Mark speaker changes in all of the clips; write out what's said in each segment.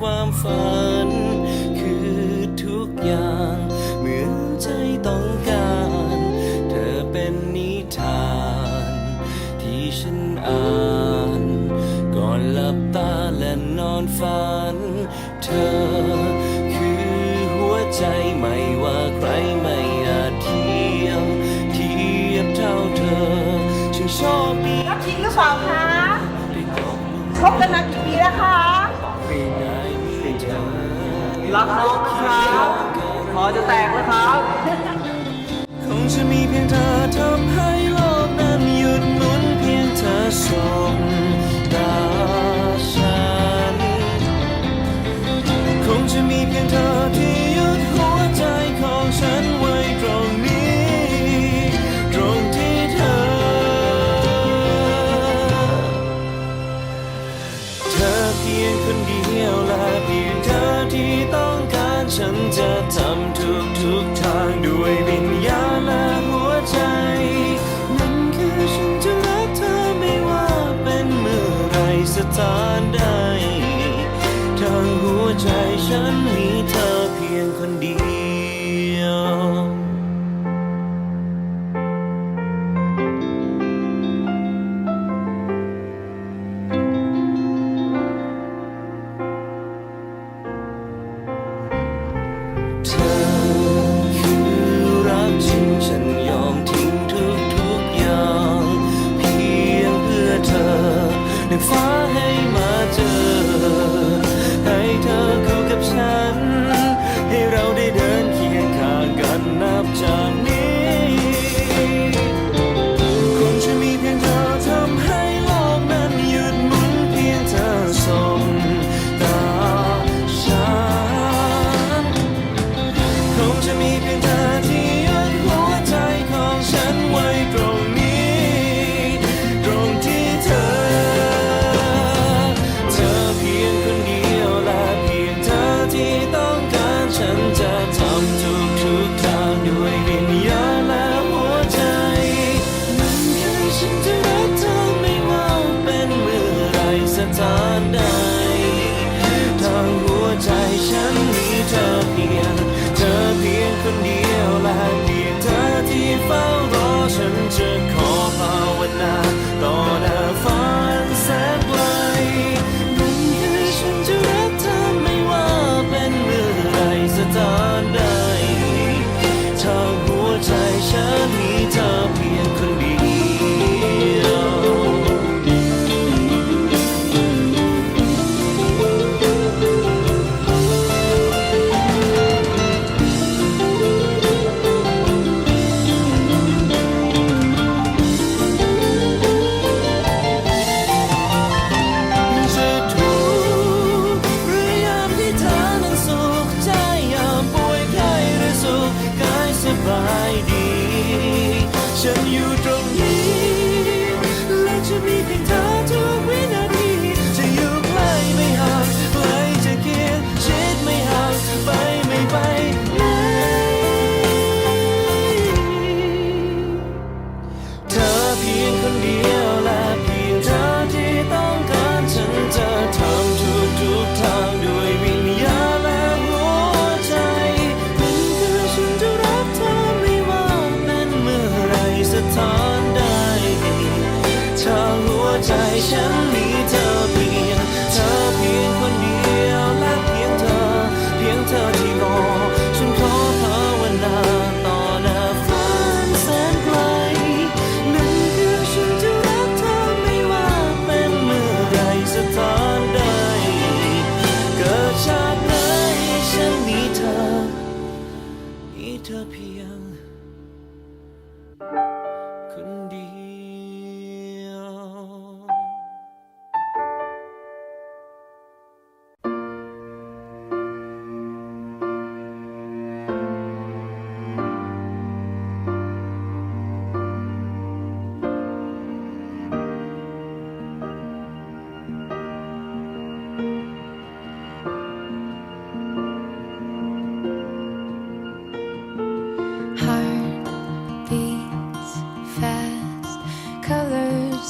Speaker 1: ความฝัน คือทุกอย่าง เหมือนใจต้องการ เธอเป็นนิทาน ที่ฉันอ่าน ก่อนหลับตาและนอนฝัน เธอคือหัวใจไม่ว่าใครไม่อาจเทียมเทียบเท่าเธอฉันชอบดี
Speaker 2: รับจริงหรือเปล่าคะ คบกันมากี่ปีแล้วคะ
Speaker 3: รักน้องครับ
Speaker 1: พอจะแตกนะครับ คงจะมีเพียงเธอทำให้โลกนั้นหยุดหมุนเพียงเธอส่งตาฉัน คงจะมีเพียงเธอที่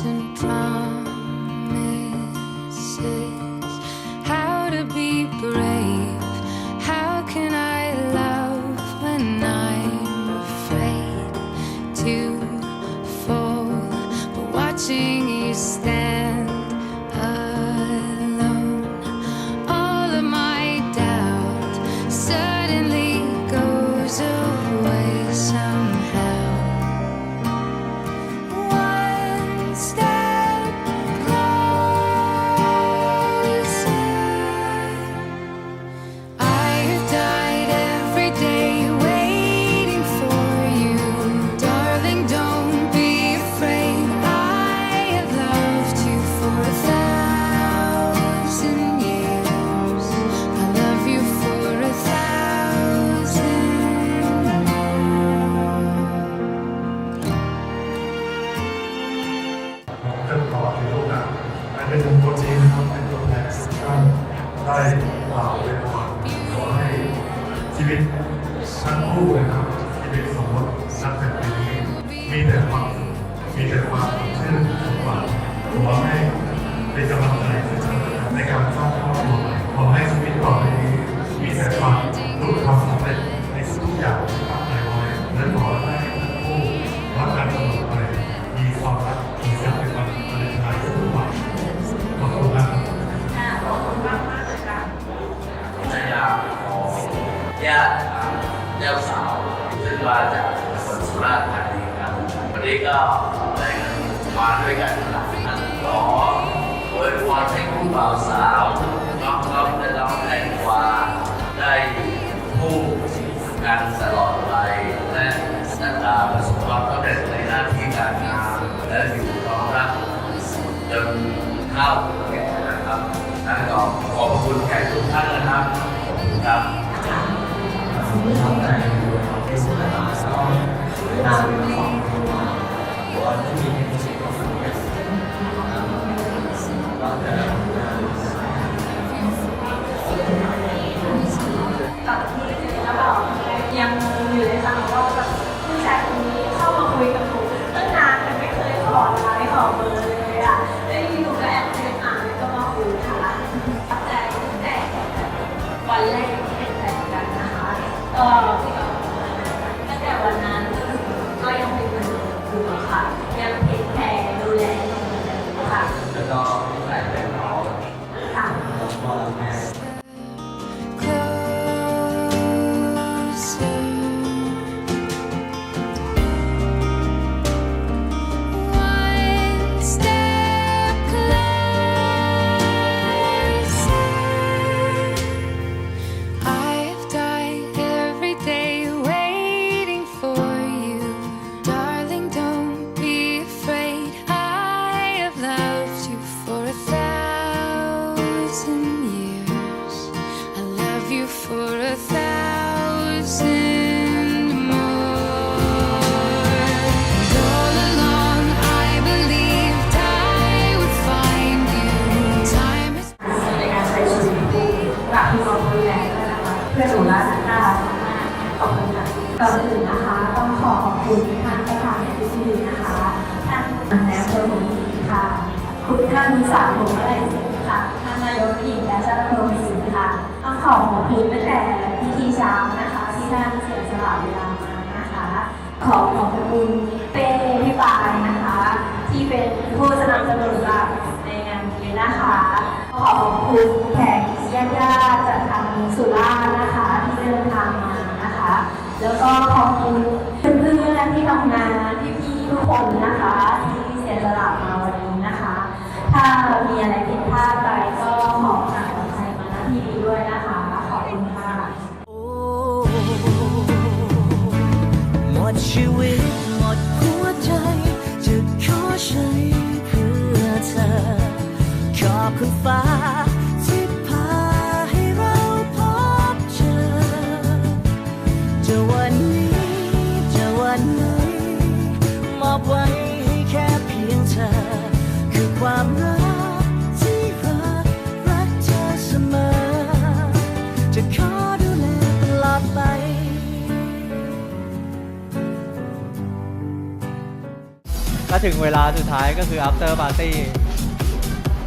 Speaker 1: and drown. วิตทั้งคู่นะครับชีวิตสมรสนั
Speaker 4: บจากนี้มีแต่ความมีแต่ความชื่นสมหวังขอให้เป็นกำลังใจในการสร้างครอบครัวขอให้ชีวิตต่อไปนี้มีแต่ความสุขความสำเร็จในทุกอย่างที่ตั้งใจไว้และขอให้ กันตลอดไป
Speaker 5: และนักาประสบความสำเร็จในหน้าที่การงานและอยู่รองรับจนเข้าแก่นะครับและก็ขอบคุณแขกทุกท่านนะครับขอบคุณครับ
Speaker 2: กับ
Speaker 5: สา
Speaker 2: วผมอะไรสิค่ะท่านนายกหญิงและเจ้าหน้าที่สิงค่ะต้องขอขอบคุณตั้งแต่พิธีเช้านะคะ ที่ท่านเสียสละเวลามานะคะ ขอขอบคุณเป้พี่ปายนะคะ ที่เป็นผู้สนับสนุนหลักในงานนี้นะคะ ขอขอบคุณแขกญาติญาติจากทางสุราษฎร์นะคะที่เดินทางมานะคะ แล้วก็ขอบคุณเพื่อนๆที่ทำงานพี่ๆทุกคนนะคะ ที่เสียสละมาวันนี้นะคะ ถ้ามีอะไรผิดพลาดไปก็ขอทางอภัยมาณที่นี้ด้วยนะคะ ขอบคุณค่ะ
Speaker 6: โอ้หมดชีวิตหมดหัวใจ จะขอใช้เพื่อเธอขอบคุณฟ้า คือความรักที่รักรักเธอเสมอ จะขอดูแลตลอดไป
Speaker 3: ก็ถึงเวลาสุดท้ายก็คือ after party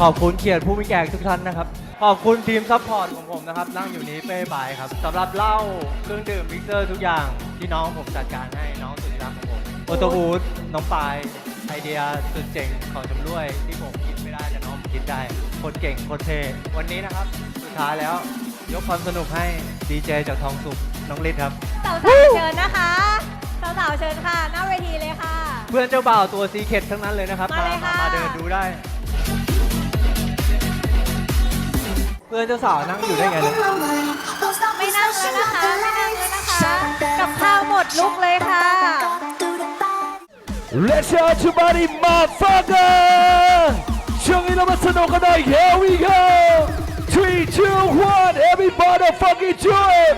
Speaker 3: ขอบคุณเกียรติผู้มีแขกทุกท่านนะครับ ขอบคุณทีมซัพพอร์ตของผมนะครับ นั่งอยู่นี้เป้บายครับสำหรับเหล้าเครื่องดื่มมิกเซอร์ทุกอย่างที่น้องผมจัดการให้น้องสุดที่รักของผมโอโตบูธน้องปาย ไอเดียสุดเจ๋งของจำด้วยที่ผมคิดไม่ได้แต่น้องผมคิดได้คนเก่งคนเท่วันนี้นะครับ สุดท้ายแล้วยกความสนุกให้ดีเจจากทองสุขน้องฤทธิ์ครับ
Speaker 7: สาวๆเชิญนะคะสาวๆเชิญค่ะ หน้าเวทีเลยค่ะ
Speaker 3: เพื่อนเจ้าบ่าวตัวซีเคททั้งนั้นเลยนะครับ
Speaker 7: มาเลยค่ะ
Speaker 3: มาเดินดูได้ เพื่อนเจ้าสาวนั่งอยู่ได้ไงเนี่ย
Speaker 7: ไม่นั่งเลยนะคะ ไม่นั่งเลยนะคะ กับข้าวหมดลุกเลยค่ะ
Speaker 6: Let's everybody motherfucker ช่วงนี้เรามาสนุกกันหน่อย Here we go three two one everybody fucking join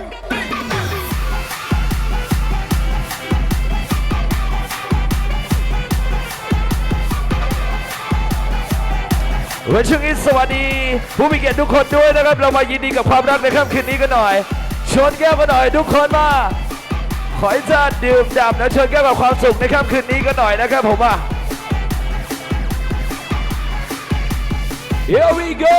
Speaker 8: วันช่วงนี้สวัสดี ผู้มีเกียรติทุกคนด้วยนะครับ เรามายินดีกับความรักในค่ำคืนนี้กันหน่อยชวนแก้วกันหน่อยทุกคนมา ขอให้จะดื่มด่ำและเชิญแก้วกับความสุขในค่ำคืนนี้กันหน่อยนะครับผมอะ Here we go